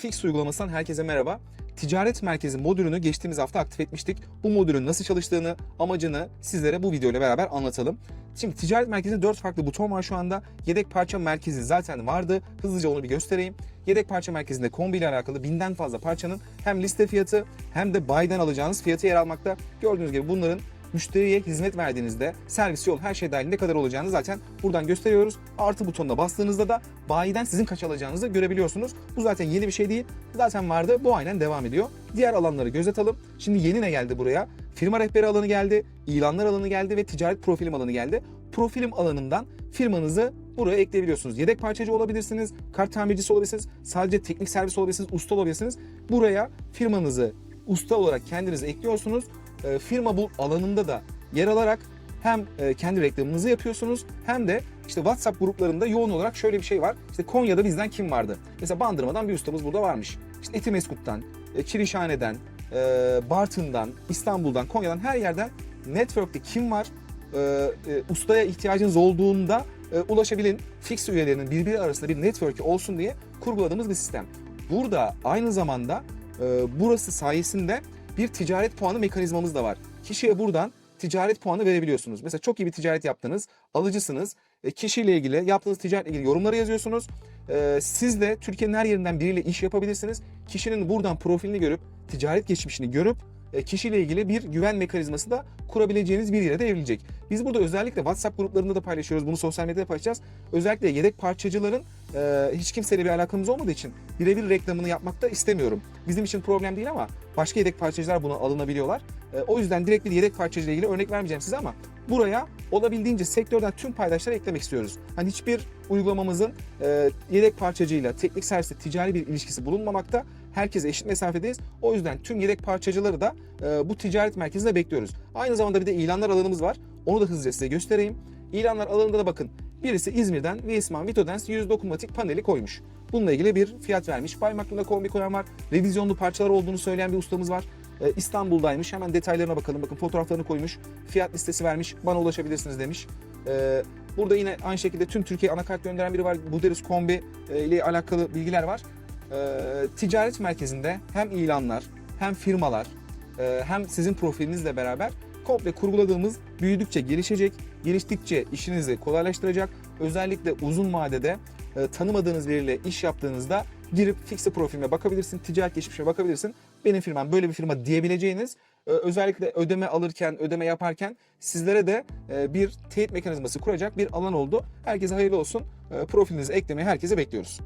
Fix uygulamasından herkese merhaba. Ticaret Merkezi modülünü geçtiğimiz hafta aktif etmiştik. Bu modülün nasıl çalıştığını, amacını sizlere bu video ile beraber anlatalım. Şimdi Ticaret Merkezi'nde 4 farklı buton var şu anda. Yedek parça merkezi zaten vardı. Hızlıca onu bir göstereyim. Yedek parça merkezinde kombi ile alakalı binden fazla parçanın hem liste fiyatı hem de bayiden alacağınız fiyatı yer almakta. Gördüğünüz gibi bunların müşteriye hizmet verdiğinizde servis yol her şey dahil ne kadar olacağını zaten buradan gösteriyoruz. Artı butonuna bastığınızda da bayiden sizin kaç alacağınızı görebiliyorsunuz. Bu zaten yeni bir şey değil. Zaten vardı. Bu aynen devam ediyor. Diğer alanları göz atalım. Şimdi yeni ne geldi buraya? Firma rehberi alanı geldi, ilanlar alanı geldi ve ticaret profilim alanı geldi. Profilim alanından firmanızı buraya ekleyebiliyorsunuz. Yedek parçacı olabilirsiniz, kart tamircisi olabilirsiniz, sadece teknik servis olabilirsiniz, usta olabilirsiniz. Buraya firmanızı usta olarak kendiniz ekliyorsunuz. E, firma bu alanında da yer alarak hem e, kendi reklamınızı yapıyorsunuz hem de işte WhatsApp gruplarında yoğun olarak şöyle bir şey var. İşte Konya'da bizden kim vardı? Mesela Bandırma'dan bir ustamız burada varmış. İşte Etimeskut'tan, e, e, Bartın'dan, İstanbul'dan, Konya'dan her yerden network'te kim var? Ustaya ihtiyacınız olduğunda ulaşabilin. Fix üyelerinin birbiri arasında bir network'ü olsun diye kurguladığımız bir sistem. Burada aynı zamanda burası sayesinde bir ticaret puanı mekanizmamız da var. Kişiye buradan ticaret puanı verebiliyorsunuz. Mesela çok iyi bir ticaret yaptınız, alıcısınız. E, kişiyle ilgili, yaptığınız ticaretle ilgili yorumları yazıyorsunuz. E, siz de Türkiye'nin her yerinden biriyle iş yapabilirsiniz. Kişinin buradan profilini görüp, ticaret geçmişini görüp kişiyle ilgili bir güven mekanizması da kurabileceğiniz bir yere de evrilecek. Biz burada özellikle WhatsApp gruplarında da paylaşıyoruz. Bunu sosyal medyada paylaşacağız. Özellikle yedek parçacıların e, hiç kimseyle bir alakamız olmadığı için birebir reklamını yapmak da istemiyorum. Bizim için problem değil ama başka yedek parçacılar buna alınabiliyorlar. E, o yüzden direkt bir yedek parçacıyla ilgili örnek vermeyeceğim size ama buraya olabildiğince sektörden tüm paydaşları eklemek istiyoruz. Hani hiçbir uygulamamızın e, yedek parçacıyla teknik servisle ticari bir ilişkisi bulunmamakta. Herkese eşit mesafedeyiz. O yüzden tüm yedek parçacıları da e, bu ticaret merkezinde bekliyoruz. Aynı zamanda bir de ilanlar alanımız var. Onu da hızlıca size göstereyim. İlanlar alanında da bakın. Birisi İzmir'den Viesman Vitodens 100 dokunmatik paneli koymuş. Bununla ilgili bir fiyat vermiş. Baymaklı'nda kombi koyan var. Revizyonlu parçalar olduğunu söyleyen bir ustamız var. Ee, İstanbul'daymış. Hemen detaylarına bakalım. Bakın fotoğraflarını koymuş. Fiyat listesi vermiş. Bana ulaşabilirsiniz demiş. Ee, burada yine aynı şekilde tüm Türkiye anakart gönderen biri var. Buderis kombi e, ile alakalı bilgiler var. Ee, ticaret merkezinde hem ilanlar hem firmalar e, hem sizin profilinizle beraber komple kurguladığımız büyüdükçe gelişecek, geliştikçe işinizi kolaylaştıracak. Özellikle uzun vadede e, tanımadığınız biriyle iş yaptığınızda girip fixe profilime bakabilirsin, ticaret geçmişine bakabilirsin. Benim firmam böyle bir firma diyebileceğiniz e, özellikle ödeme alırken, ödeme yaparken sizlere de bir teyit mekanizması kuracak bir alan oldu. Herkese hayırlı olsun. Profilinizi eklemeyi herkese bekliyoruz.